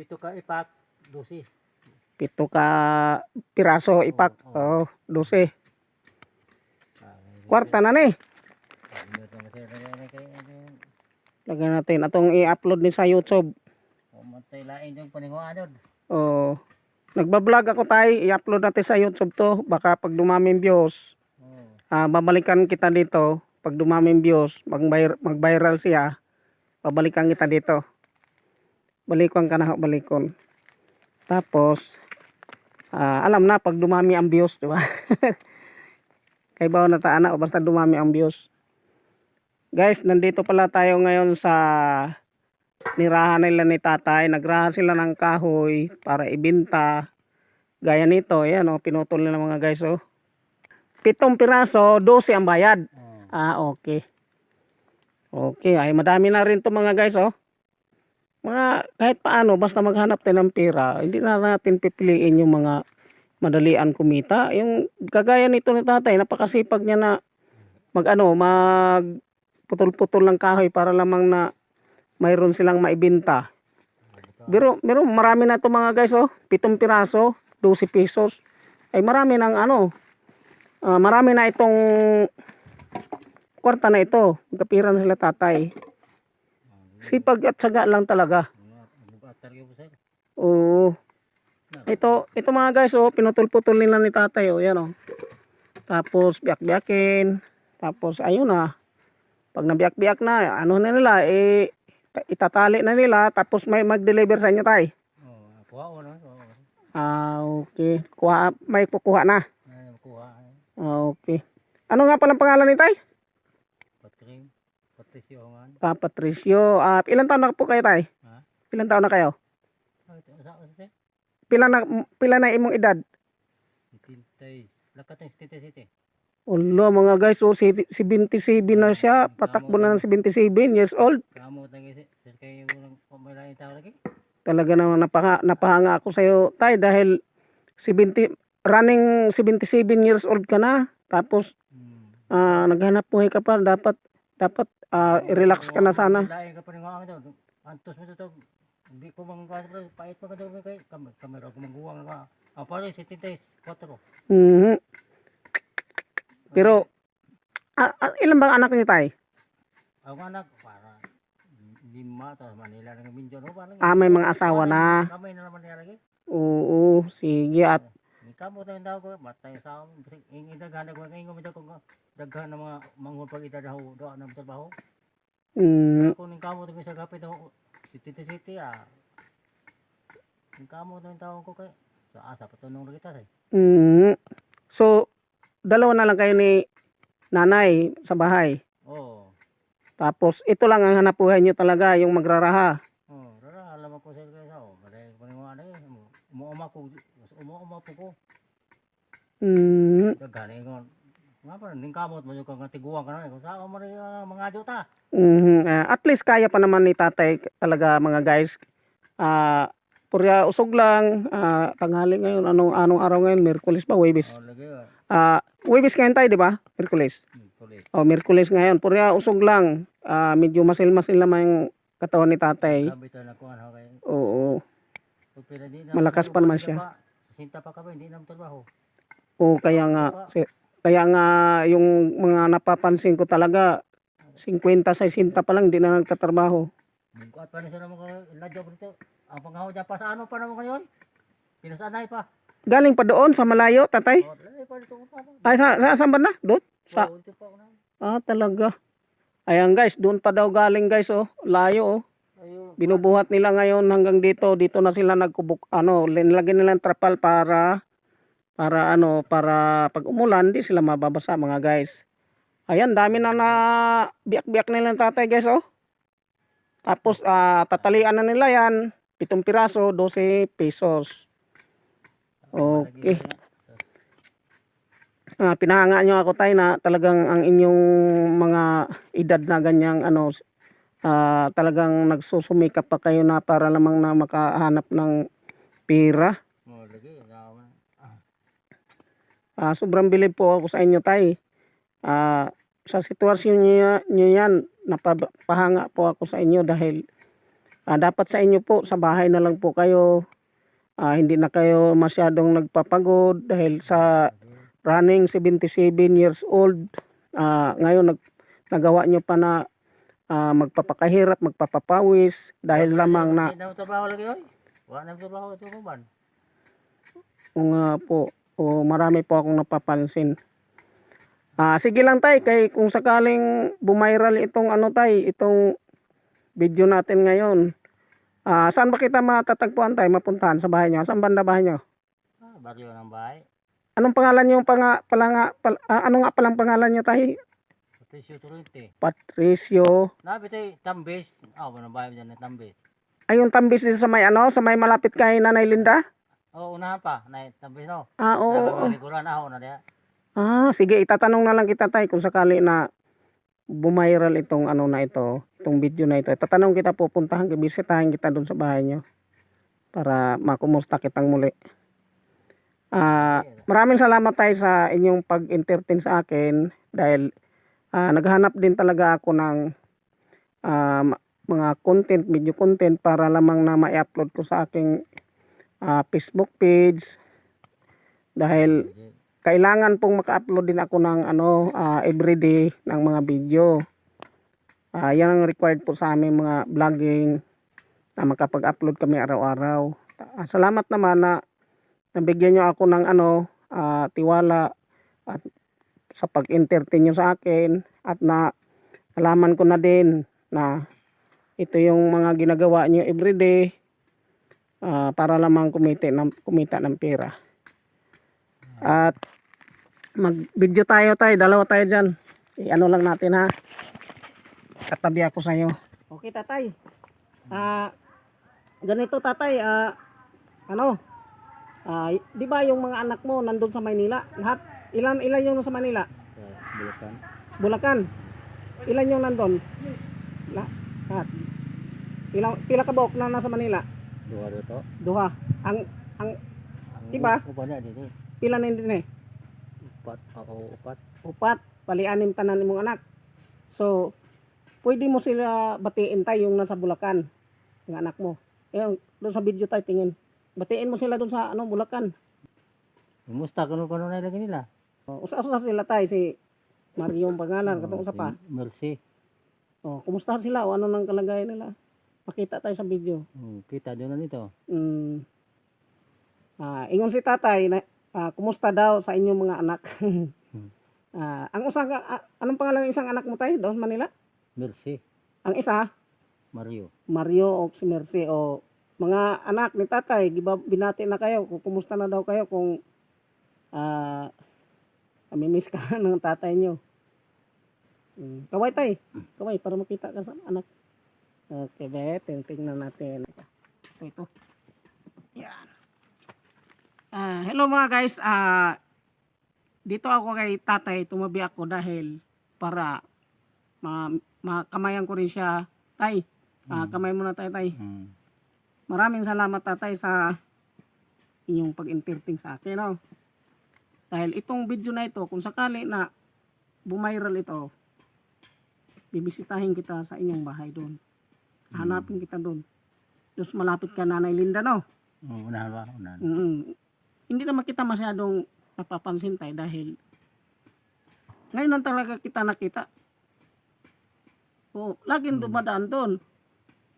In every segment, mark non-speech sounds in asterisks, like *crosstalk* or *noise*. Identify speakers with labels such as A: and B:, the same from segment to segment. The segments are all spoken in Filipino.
A: Pito ka ipak, dosi.
B: Pito ka piraso ipak.
A: Oo,
B: Oh, 12.
A: Ah,
B: Kwarta na ni. Lagyan natin atong i-upload ni sa YouTube.
A: Matay lain yung paninguan doon.
B: Oh. Nagba-vlog ako tay, i-upload natin sa YouTube to. Baka pag dumaming views,
A: Oo.
B: ah, babalikan kita dito. Pag dumaming views, mag-vir- mag-viral siya, babalikan kita dito. Balikon ka na, ho, balikon. Tapos, ah, alam na pag dumami ang views, di ba? *laughs* Kay bawa na taana o basta dumami ang views. Guys, nandito pala tayo ngayon sa nirahan nila ni tatay. Nagrahan sila ng kahoy para ibinta. Gaya nito, yan o, pinutol nila mga guys oh. Pitong piraso, 12 ang bayad.
A: Oo.
B: Ah, okay. Okay, ay madami na rin to mga guys, oh. Mga kahit paano, basta maghanap tayo ng pera, hindi na natin pipiliin yung mga madalian kumita. Yung kagaya nito ni tatay, napakasipag niya na mag ano, mag putol-putol ng kahoy para lamang na mayroon silang maibenta. Pero, pero marami na to mga guys, oh. Pitong piraso, 12 pesos. Ay marami ng ano, ah, marami na itong kwarta na ito. Magkapira na sila tatay. Sipag at saga lang talaga. Oo. Ito, ito mga guys, oh, pinutol-putol nila ni tatay, oh, yan, oh. Tapos, biyak-biyakin. Tapos, ayun na. Pag nabiyak-biyak na, ano na nila, eh, ta- itatali na nila, tapos may mag-deliver sa inyo, tay.
A: Oo. Kuha ko na.
B: Ah, okay. Kuha, may kukuha na.
A: Kuha.
B: Ah, okay. Ano nga palang pangalan ni tay?
A: Patring. Patrisyo nga.
B: Pa Patricio. Ah, ilan taon na po kayo, tay?
A: Ha?
B: Ilan taon na kayo? Pila na, pila na imong edad?
A: Tintay. Lakat ng tintay city.
B: Ulo mga guys, so si, si 27 na siya, patakbo na ng 77 years old.
A: Kamu tangi sir. Sir kayo mo pamalain tao lagi.
B: Talaga naman napaka, napahanga ako sa iyo, tay, dahil 70, running 77 years old ka na. Tapos,
A: Hmm.
B: ah, naghanap buhay ka pa, dapat, dapat, ah, relax ka na sana.
A: Lain ka pa rin mga ito. Antos mo ito. Hindi ko mga kasi pait pa ka daw kay kamera kamera ko mangguwang na. Ang pare si Tintay 4.
B: Mhm. Pero, ah, ah, ilan bang anak niyo, tay?
A: Ang anak para lima tapos Manila no parang
B: Ah, may mga asawa na.
A: Kamay na naman niya lagi.
B: Oo, sige, at
A: Ni kamo tayo daw ko matay sa ing idaghan ko ngayon mo ko daghan ng mga manghod pag idadaw do na trabaho.
B: mm,
A: Ako ning kamo tayo sa kapit ako city to city ah. Ning kamo tayo tawag ko kay sa asa patunong na kita say.
B: mm, so, dalawa na lang kayo ni nanay sa bahay.
A: Oh.
B: Tapos ito lang ang hanap buhay niyo talaga, yung magraraha.
A: Oh, rara alam ko sa kay sa. Maday ko ning ano eh. Umuuma ko umuuma po ko.
B: Mm,
A: Daghan ko. Nga pa ning kamot mo yung kang tiguan ka na ko sa mo rin ah, mga
B: ah, at least kaya pa naman ni tatay talaga mga guys. Ah, purya usog lang, ah, tanghali ngayon, anong anong araw ngayon, Miyerkules ba, Huwebes?
A: Oh, ah.
B: Ah, Huwebes ngayon tayo, di ba?
A: Pulis.
B: Oh, Miyerkules ngayon. Purya usog lang. Ah, medyo masil-masil naman yung katawan ni tatay.
A: Ako ano kay
B: Oo.
A: Na
B: Malakas pa naman siya.
A: Sa sinta pa kami, hindi na trabaho.
B: Oo, kaya nga si- kaya nga yung mga napapansin ko talaga 50 60 pa lang di na nagtatrabaho.
A: Bungkat pa na siya naman kayo, ladyo po dito. Ang panghaw dyan pa sa ano pa naman kayo? Pinasanay pa.
B: Galing pa doon sa malayo, tatay.
A: O, lalay pa dito ko pa.
B: Ay sa sa saan ba na? Doon? Sa
A: O, dito pa ako na.
B: Ah, talaga. Ayan guys, doon pa daw galing guys oh. Layo oh. Binubuhat nila ngayon hanggang dito. Dito na sila nagkubuk ano, nilagyan nila ng trapal para para ano, para pag umulan di sila mababasa mga guys. Ayan, dami na na biyak-biyak nila ng tatay guys oh. Tapos ah, tatalian na nila yan. Pitong piraso, 12 pesos. Okay. Ah, pinahanga nyo ako tayo na talagang ang inyong mga edad na ganyang ano ah, talagang nagsusumikap pa kayo na para lamang na makahanap ng pera. Ah, sobrang bilib po ako sa inyo tay. Ah, sa sitwasyon niyo, niyo yan, napahanga po ako sa inyo dahil Ah, dapat sa inyo po, sa bahay na lang po kayo. Ah, hindi na kayo masyadong nagpapagod dahil sa running 77 years old. Ah, ngayon nag, nagawa nyo pa na ah, magpapakahirap, magpapapawis dahil lamang na
A: trabaho lagi oy. Wala na trabaho ito man.
B: kung nga po o marami po akong napapansin. Ah, sige lang tay kay kung sakaling bumiral itong ano tay, itong video natin ngayon. Ah, saan ba kita matatagpuan tay mapuntahan sa bahay nyo? Saan banda bahay nyo?
A: Ah, baryo ng bahay.
B: Anong pangalan nyo panga, pala nga, pal- ah, ano nga palang pangalan nyo tay?
A: Patricio Turente.
B: Patricio.
A: Nabi tayo tambis. Ah, oh, ng bahay dyan na tambis.
B: Ayun tambis dito sa may ano, sa may malapit kay Nanay Linda?
A: Oh, unahan pa. Na tambis no.
B: Ah, oo. oo.
A: Oo. Likuran ako na diya.
B: Ah, sige, itatanong na lang kita tay kung sakali na bumiral itong ano na ito, itong video na ito. Tatanong kita pupuntahan, bisitahin kita doon sa bahay nyo para makumusta kitang muli. Ah, maraming salamat tayo sa inyong pag-entertain sa akin dahil ah, naghanap din talaga ako ng ma- mga content, video content para lamang na ma-upload ko sa aking ah, Facebook page dahil kailangan pong maka-upload din ako ng ano ah, everyday ng mga video. Ah, yan ang required po sa aming mga vlogging na makapag-upload kami araw-araw. Ah, salamat naman na nabigyan nyo ako ng ano ah, tiwala at sa pag-entertain nyo sa akin at na alaman ko na din na ito yung mga ginagawa nyo everyday ah, para lamang kumita ng, kumita ng pera. At mag-video tayo tayo, dalawa tayo dyan. I-ano lang natin ha. Katabi ako sa iyo. Okay tatay. Ah, ganito tatay, ah, ano? Ah, y- di ba yung mga anak mo nandun sa Maynila? Lahat? Ilan ilan yung nasa Manila?
A: Bulacan.
B: Bulacan. Ilan yung nandun? La, lahat. Ilang pila ka buok na nasa Manila?
A: Dua dito.
B: Duha. Ang ang Iba?
A: Upa na dito.
B: pila na din eh.
A: Upat. Ako upat.
B: upat, pali anim tanan imong anak. So, pwede mo sila batiin tayo yung nasa Bulacan, ng anak mo. Eh, doon sa video tayo tingin. Batiin mo sila doon sa ano, Bulacan.
A: Kumusta kuno kuno na lagi nila?
B: O, usa-usa sila tayo si Mario ang pangalan, katong usa pa.
A: Mercy.
B: O, kumusta sila o ano nang kalagayan nila? Pakita tayo sa video.
A: Hmm, kita doon na nito.
B: Mm. Ah, ingon si tatay na ah, kumusta daw sa inyong mga anak. *laughs* ah, ang usa ka ah, anong pangalan ng isang anak mo tayo doon sa Manila?
A: Mercy.
B: Ang isa
A: Mario.
B: Mario o si Mercy o mga anak ni tatay, giba binati na kayo kung kumusta na daw kayo kung ah miss ka ng tatay nyo. Mm, kaway tay, kaway para makita ka sa anak. Okay, bet, tingnan natin. Ito, ito. Yan. Ah, hello mga guys. Ah, dito ako kay tatay, tumabi ako dahil para ma makamayan ko rin siya. Tay, ah, kamay muna tayo tay.
A: Hmm.
B: Maraming salamat tatay sa inyong pag-entertain sa akin. No? Dahil itong video na ito, kung sakali na bumiral ito, bibisitahin kita sa inyong bahay doon. Hanapin kita doon. Diyos malapit ka Nanay Linda, no?
A: Hmm, unahan ba? Unahan.
B: Mm, hindi naman kita masyadong napapansin tayo dahil ngayon lang talaga kita nakita. Oh, laging dumadaan doon.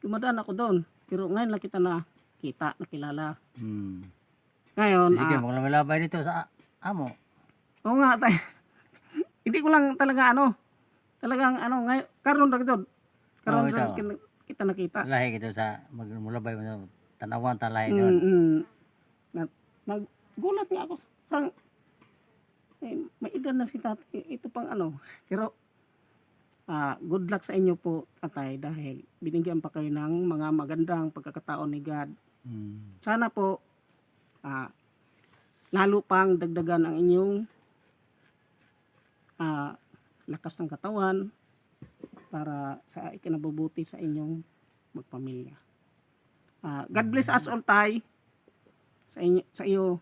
B: Dumadaan ako doon. Pero ngayon lang kita nakita, nakilala.
A: Hmm.
B: Ngayon,
A: Sige,
B: ah,
A: maglalabay dito sa amo.
B: oo nga tayo. *laughs* hindi ko lang talaga ano, talagang ano, ngayon, karon na ito. Karon
A: ito.
B: kita, kita nakita.
A: Lahi kita sa magmulabay mo tanawan talay
B: Mm,
A: doon.
B: mm. Na- Nagulat nga ako. Parang, eh, may edad na si tatay. Ito pang ano. *laughs* Pero, ah, good luck sa inyo po, tatay, dahil binigyan pa kayo ng mga magandang pagkakataon ni God.
A: Hmm.
B: Sana po, ah, lalo pang dagdagan ang inyong ah, lakas ng katawan para sa ikinabubuti sa inyong magpamilya. Ah, God bless us all, tay. Sa inyo, sa iyo,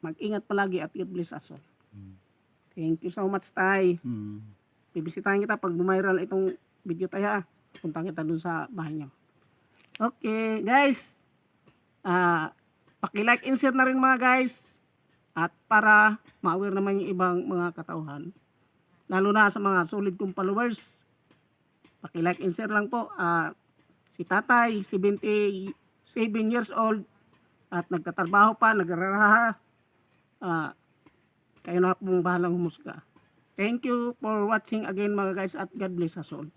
B: mag-ingat palagi at God bless us all. Thank you so much, tay.
A: Hmm.
B: Bibisitahin kita pag bumiral itong video tayo. Punta kita dun sa bahay niyo. Okay, guys. Ah, paki-like and share na rin mga guys. At para ma-aware naman yung ibang mga katauhan. Lalo na sa mga solid kong followers. Paki-like and share lang po. Ah, si tatay, 77 years old. At nagtatrabaho pa, nagraraha. Ah, kayo na pong bahalang humusga. Thank you for watching again mga guys at God bless us all.